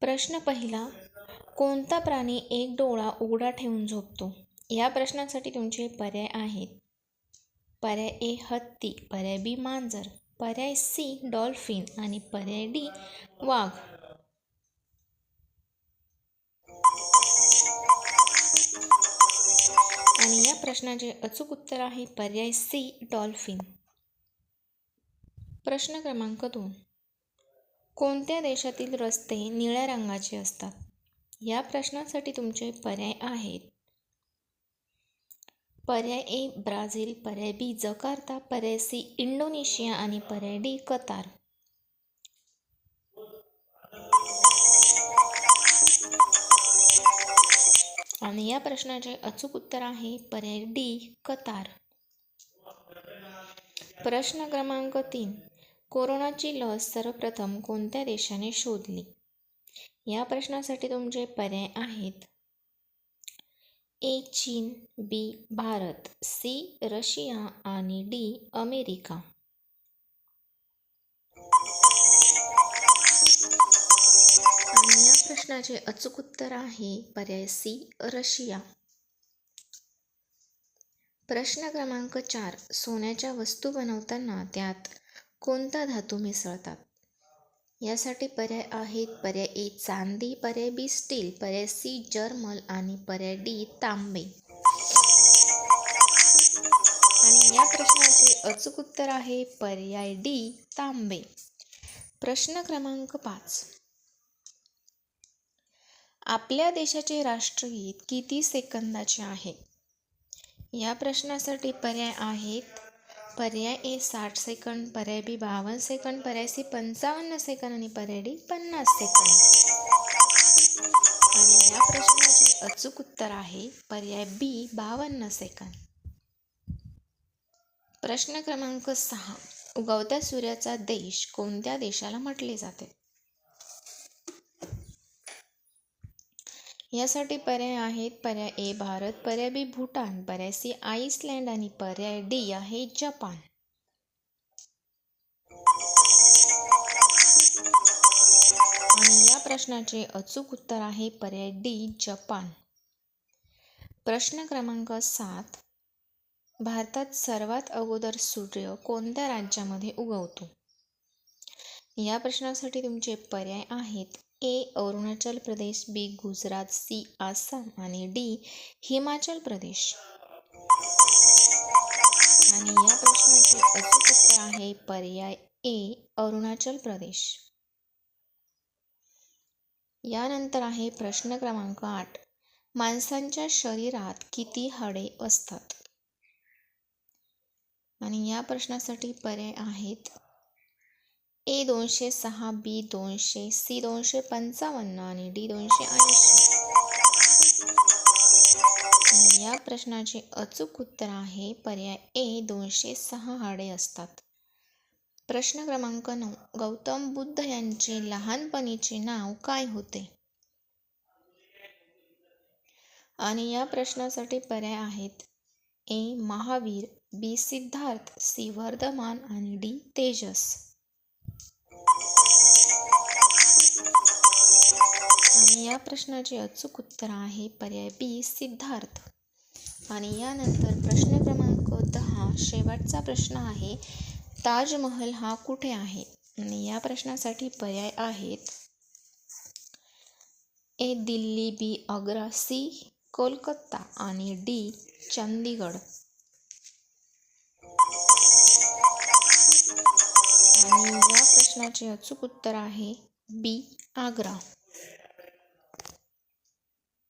प्रश्न पहिला कोणता प्राणी एक डोळा उघडा ठेवून झोपतो? या प्रश्नासाठी तुमचे पर्याय आहेत. पर्याय ए हत्ती. पर्याय बी मांजर. पर्याय सी डॉल्फिन. आणि पर्याय डी वाघ. आणि या प्रश्नाचे अचूक उत्तर आहे पर्याय सी डॉल्फिन. प्रश्न क्रमांक दोन. कोणत्या देशातील रस्ते निळ्या रंगाचे असतात? या प्रश्नासाठी तुमचे पर्याय आहेत. पर्याय ए ब्राझील. पर्याय बी जकार्ता. पर्याय सी इंडोनेशिया. आणि पर्याय डी कतार. आणि या प्रश्नाचे अचूक उत्तर आहे पर्याय डी कतार. प्रश्न क्रमांक तीन. कोरोनाची लस सर्वप्रथम कोणत्या देशाने शोधली? या प्रश्नासाठी तुमचे पर्याय आहेत. ए चीन बी भारत सी रशिया आणि डी अमेरिका. आणि या प्रश्नाचे अचूक उत्तर आहे पर्याय सी रशिया. प्रश्न क्रमांक चार सोन्याच्या वस्तू बनवताना त्यात कोणता धातू मिसळतात? यासाठी पर्याय आहेत. पर्याय ए चांदी पर्याय बी स्टील पर्याय सी जर्मल आणि पर्याय डी तांबे. आणि या प्रश्नाचे अचूक उत्तर आहे पर्याय डी तांबे. प्रश्न क्रमांक पाच. आपल्या देशाचे राष्ट्रगीत किती सेकंदाचे आहे? या प्रश्नासाठी पर्याय आहेत पर्याय ए साठ सेकंड पर्याय बी बावन्न सेकंड पर्याय सी पंचावन्न सेकंद आणि पर्याय डी पन्नास सेकंद आणि या प्रश्नाचे अचूक उत्तर आहे पर्याय बी बावन्न सेकंद प्रश्न क्रमांक सहा. उगवत्या सूर्याचा देश कोणत्या देशाला म्हटले जाते? यासाठी पर्याय आहेत. पर्याय ए भारत पर्याय बी भूटान पर्याय सी आईसलँड आणि पर्याय डी आहे जपान. आणि या प्रश्नाचे अचूक उत्तर आहे पर्याय डी जपान. प्रश्न क्रमांक सात. भारतात सर्वात अगोदर सूर्य कोणत्या राज्यामध्ये उगवतो? या प्रश्नासाठी तुमचे पर्याय आहेत. A Arunachal Pradesh B Gujarat C Assam आणि डी हिमाचल प्रदेश. आणि या प्रश्नाचे अचूक उत्तर आहे पर्याय ए अरुणाचल प्रदेश. यानंतर आहे प्रश्न क्रमांक आठ. माणसांच्या शरीरात किती हाडे असतात? आणि या प्रश्नासाठी पर्याय आहेत ए दोनशे सहा बी दोनशे सी दोनशे पंचावन्न आणि डी दोनशे ऐंशी. या प्रश्नाचे अचूक उत्तर आहे पर्याय ए दोनशे सहा हाडे असतात. प्रश्न क्रमांक नऊ गौतम बुद्ध यांचे लहानपणीचे नाव काय होते? आणि या प्रश्नासाठी पर्याय आहेत A Mahavir B Siddharth C Vardhaman आणि डी तेजस. या प्रश्नाचे अचूक उत्तर आहे पर्याय बी सिद्धार्थ. आणि यानंतर प्रश्न क्रमांक दहा शेवटचा प्रश्न आहे ताजमहल हा कुठे आहे? आणि या प्रश्नासाठी पर्याय आहेत. A Delhi B Agra C Kolkata आणि डी चंदीगड आणि या प्रश्नाचे अचूक उत्तर आहे बी आग्रा.